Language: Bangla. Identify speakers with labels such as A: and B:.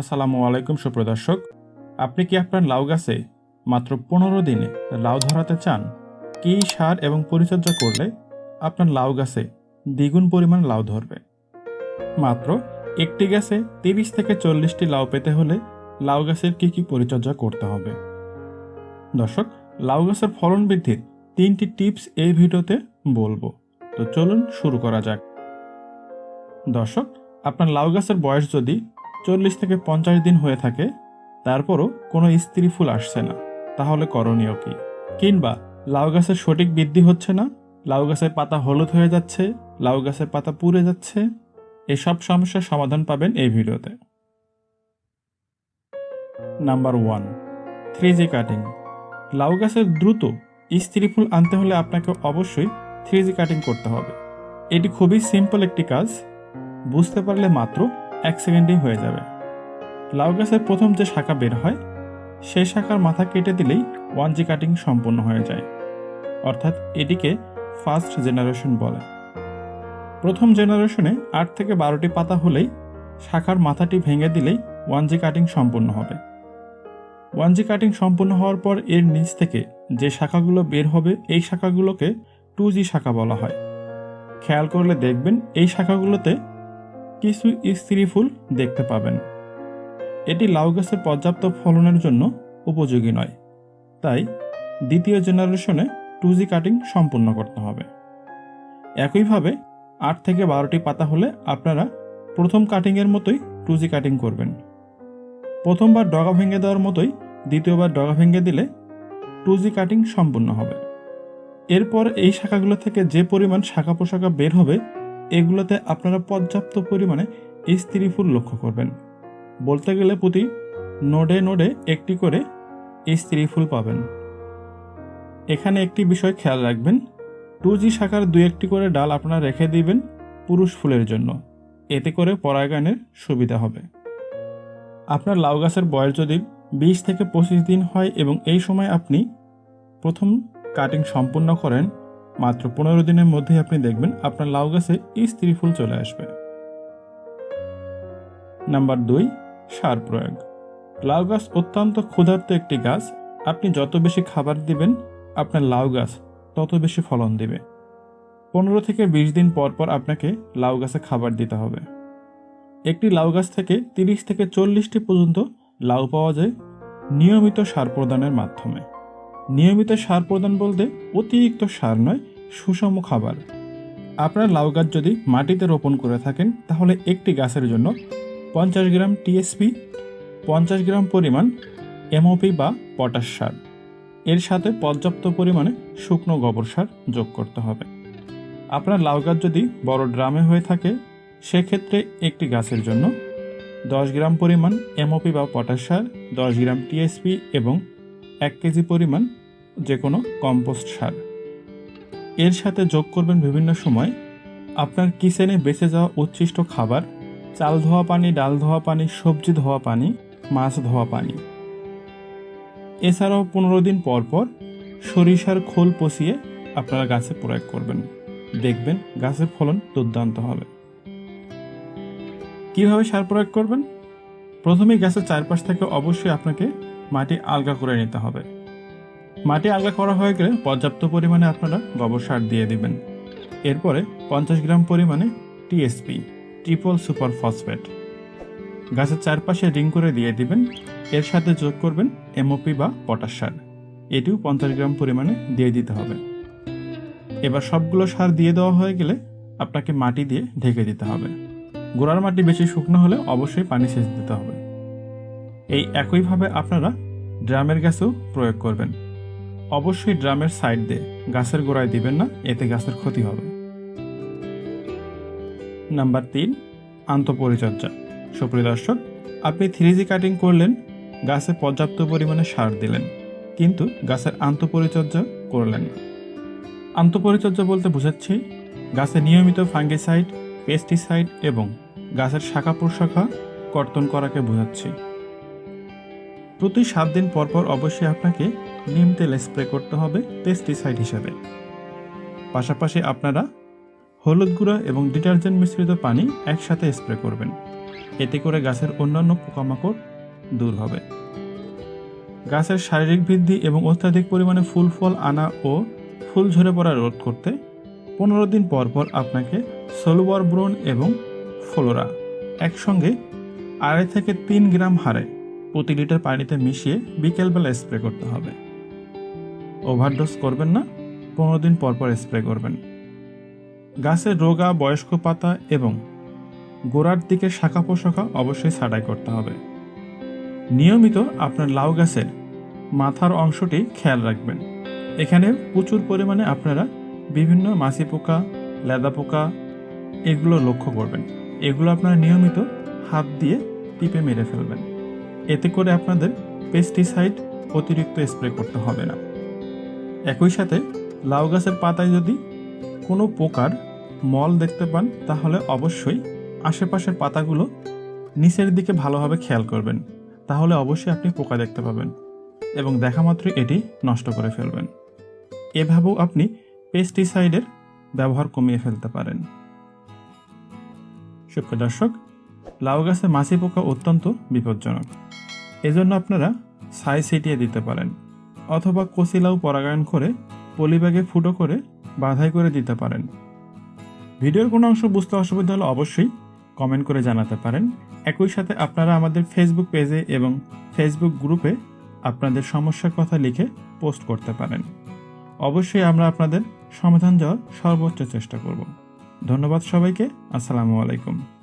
A: আসসালামু আলাইকুম সুপ্রদর্শক আপনি কি আপনার লাউ গাছে মাত্র পনেরো দিনে লাউ ধরাতে চান? কী সার এবং পরিচর্যা করলে আপনার লাউ গাছে দ্বিগুণ পরিমাণ লাউ ধরবে? মাত্র একটি গাছে তিরিশ থেকে চল্লিশটি লাউ পেতে হলে লাউ গাছের কী কী পরিচর্যা করতে হবে? দর্শক, লাউ গাছের ফলন বৃদ্ধির তিনটি টিপস এই ভিডিওতে বলব। তো চলুন শুরু করা যাক। দর্শক, আপনার লাউ গাছের বয়স যদি চল্লিশ থেকে পঞ্চাশ দিন হয়ে থাকে, তারপরও কোনো স্ত্রী ফুল আসছে না। তাহলে করণীয় কি? কিংবা লাউ গাছের সঠিক বৃদ্ধি হচ্ছে না? লাউ গাছের পাতা হলুদ হয়ে যাচ্ছে, লাউ গাছের পাতা পুড়ে যাচ্ছে। এসব সমস্যার সমাধান পাবেন এই ভিডিওতে। Number one three G cutting. লাউ গাছের দ্রুত স্ত্রী ফুল আনতে হলে আপনাকে অবশ্যই থ্রি জি কাটিং করতে হবে। এটি খুবই সিম্পল একটি কাজ। বুঝতে পারলে মাত্র এক সেকেন্ডেই হয়ে যাবে। লাউ গাছের প্রথম যে শাখা বের হয়, সেই শাখার মাথা কেটে দিলেই ওয়ান জি কাটিং সম্পূর্ণ হয়ে যায়। অর্থাৎ এটিকে ফার্স্ট জেনারেশন বলে। প্রথম জেনারেশনে আট থেকে বারোটি পাতা হলেই শাখার মাথাটি ভেঙে দিলেই ওয়ান জি কাটিং সম্পূর্ণ হবে। ওয়ান জি কাটিং সম্পূর্ণ হওয়ার পর এর নিচ থেকে যে শাখাগুলো বের হবে, এই শাখাগুলোকে টু জি শাখা বলা হয়। খেয়াল করলে দেখবেন, এই শাখাগুলোতে কিছু স্ত্রী ফুল দেখতে পাবেন। এটি লাউ গাছের পর্যাপ্ত ফলনের জন্য উপযোগী নয়। তাই দ্বিতীয় জেনারেশনে টু জি কাটিং সম্পূর্ণ করতে হবে। একইভাবে আট থেকে বারোটি পাতা হলে আপনারা প্রথম কাটিংয়ের মতোই টু জি কাটিং করবেন। প্রথমবার ডগা ভেঙে দেওয়ার মতোই দ্বিতীয়বার ডগা ভেঙে দিলে টু জি কাটিং সম্পূর্ণ হবে। এরপর এই শাখাগুলো থেকে যে পরিমাণ শাখা পোশাখা বের হবে এগুলোতে আপনারা পর্যাপ্ত পরিমাণে স্ত্রী ফুল লক্ষ্য করবেন। বলতে গেলে প্রতি নোডে নোডে একটি করে স্ত্রী ফুল পাবেন। এখানে একটি বিষয় খেয়াল রাখবেন, টু জি শাখার দু একটি করে ডাল আপনারা রেখে দিবেন পুরুষ ফুলের জন্য। এতে করে পরাগায়নের সুবিধা হবে। আপনার লাউ গাছের বয়স যদি বিশ থেকে পঁচিশ দিন হয় এবং এই সময় আপনি প্রথম কাটিং সম্পূর্ণ করেন মাত্র পনেরো দিনের মধ্যেই আপনি দেখবেন আপনার লাউ গাছে স্ত্রী ফুল চলে আসবে। নাম্বার দুই, সার প্রয়োগ। লাউ গাছ অত্যন্ত ক্ষুধার্ত একটি গাছ। আপনি যত বেশি খাবার দিবেন, আপনার লাউ গাছ তত বেশি ফলন দিবে। পনেরো থেকে বিশ দিন পর পর আপনাকে লাউ গাছে খাবার দিতে হবে। একটি লাউ গাছ থেকে তিরিশ থেকে চল্লিশটি পর্যন্ত লাউ পাওয়া যায় নিয়মিত সার প্রদানের মাধ্যমে। নিয়মিত সার প্রদান বলতে অতিরিক্ত সার নয়, সুষম খাবার। আপনার লাউ গাছ যদি মাটিতে রোপণ করে থাকেন, তাহলে একটি গাছের জন্য পঞ্চাশ গ্রাম টিএসপি, পঞ্চাশ গ্রাম পরিমাণ এমওপি বা পটাশ সার। এর সাথে পর্যাপ্ত পরিমাণে শুকনো গোবর সার যোগ করতে হবে। আপনার লাউ গাছ যদি বড় ড্রামে হয়ে থাকে, সেক্ষেত্রে একটি গাছের জন্য দশ গ্রাম পরিমাণ এমওপি বা পটাশ সার, দশ গ্রাম টিএসপি এবং এক কেজি পরিমাণ যে কোনো কম্পোস্ট সার। এর সাথে যোগ করবেন বিভিন্ন সময় আপনার কিচেনে বেঁচে যাওয়া উচ্ছিষ্ট খাবার, চাল ধোয়া পানি, ডাল ধোয়া পানি, সবজি ধোয়া পানি, মাছ ধোয়া পানি। এছাড়াও পনেরো দিন পর পর সরিষার খোল পচিয়ে আপনারা গাছে প্রয়োগ করবেন। দেখবেন গাছের ফলন দুর্দান্ত হবে। কীভাবে সার প্রয়োগ করবেন? প্রথমে গাছের চারপাশ থেকে অবশ্যই আপনাকে মাটি আলগা করে নিতে হবে। মাটি আলগা করা হয়ে গেলে পর্যাপ্ত পরিমাণে আপনারা গোবর সার দিয়ে দিবেন। এরপরে পঞ্চাশ গ্রাম পরিমাণে টিএসপি ট্রিপল সুপার ফসফেট। গাছের চারপাশে রিং করে দিয়ে দিবেন। এর সাথে যোগ করবেন এমওপি বা পটাশ সার। এটিও পঞ্চাশ গ্রাম পরিমাণে দিয়ে দিতে হবে। এবার সবগুলো সার দিয়ে দেওয়া হয়ে গেলে আপনাকে মাটি দিয়ে ঢেকে দিতে হবে। গোড়ার মাটি বেশি শুকনো হলে অবশ্যই পানি সেচ দিতে হবে। এই একইভাবে আপনারা ড্রামের গাছেও প্রয়োগ করবেন। অবশ্যই ড্রামের সাইড দিয়ে গাছের গোড়ায় দিবেন না, এতে গাছের ক্ষতি হবে। নাম্বার তিন, আন্তঃপরিচর্যা। সুপ্রিয় দর্শক, আপনি থ্রি জি কাটিং করলেন গাছে পর্যাপ্ত পরিমাণে সার দিলেন, কিন্তু গাছের আন্তঃপরিচর্যা করলেন না। আন্তঃপরিচর্যা বলতে বোঝাচ্ছি গাছে নিয়মিত ফাঙ্গিসাইড, পেস্টিসাইড এবং গাছের শাখা প্রশাখা কর্তন করাকে বোঝাচ্ছি। প্রতি সাত দিন পর পর অবশ্যই আপনাকে নিম তেল স্প্রে করতে হবে পেস্টিসাইড হিসাবে। পাশাপাশি আপনারা হলুদ গুঁড়া এবং ডিটারজেন্ট মিশ্রিত পানি একসাথে স্প্রে করবেন। এতে করে গাছের অন্যান্য পোকামাকড় দূর হবে। গাছের শারীরিক বৃদ্ধি এবং অত্যাধিক পরিমাণে ফুল ফল আনা ও ফুল ঝরে পড়া রোধ করতে পনেরো দিন পর পর আপনাকে সলুবার ব্রোন এবং ফ্লোরা একসঙ্গে আড়াই থেকে তিন গ্রাম হারে প্রতি লিটার পানিতে মিশিয়ে বিকেলবেলা স্প্রে করতে হবে। ওভারডোজ করবেন না, পনেরো দিন পর পর স্প্রে করবেন। গাছের রোগা, বয়স্ক পাতা এবং গোড়ার দিকে শাখা পোশাখা অবশ্যই ছাঁটাই করতে হবে। নিয়মিত আপনার লাউ গাছের মাথার অংশটি খেয়াল রাখবেন। এখানে প্রচুর পরিমাণে আপনারা বিভিন্ন মাছি পোকা, লেদা পোকা এগুলো লক্ষ্য করবেন। এগুলো আপনারা নিয়মিত হাত দিয়ে টিপে মেরে ফেলবেন। এতে করে আপনাদের পেস্টিসাইড অতিরিক্ত স্প্রে করতে হবে না। একই সাথে লাউ গাছের পাতায় যদি কোনো পোকার মল দেখতে পান, তাহলে অবশ্যই আশেপাশের পাতাগুলো নিচের দিকে ভালোভাবে খেয়াল করবেন। তাহলে অবশ্যই আপনি পোকা দেখতে পাবেন এবং দেখা মাত্রই এটি নষ্ট করে ফেলবেন। এভাবেও আপনি পেস্টিসাইডের ব্যবহার কমিয়ে ফেলতে পারেন। সুপ্রিয় দর্শক, লাউ গাছে মাছি পোকা অত্যন্ত বিপজ্জনক। এজন্য আপনারা ছাই ছিটিয়ে দিতে পারেন অথবা কচি লাউ পরাগায়ন করে পলিব্যাগে ফুটো করে বাধাই করে দিতে পারেন। ভিডিওর কোনো অংশ বুঝতে অসুবিধা হলে অবশ্যই কমেন্ট করে জানাতে পারেন। একই সাথে আপনারা আমাদের ফেসবুক পেজে এবং ফেসবুক গ্রুপে আপনাদের সমস্যার কথা লিখে পোস্ট করতে পারেন। অবশ্যই আমরা আপনাদের সমাধান দেওয়ার সর্বোচ্চ চেষ্টা করব। ধন্যবাদ সবাইকে। আসসালামু আলাইকুম।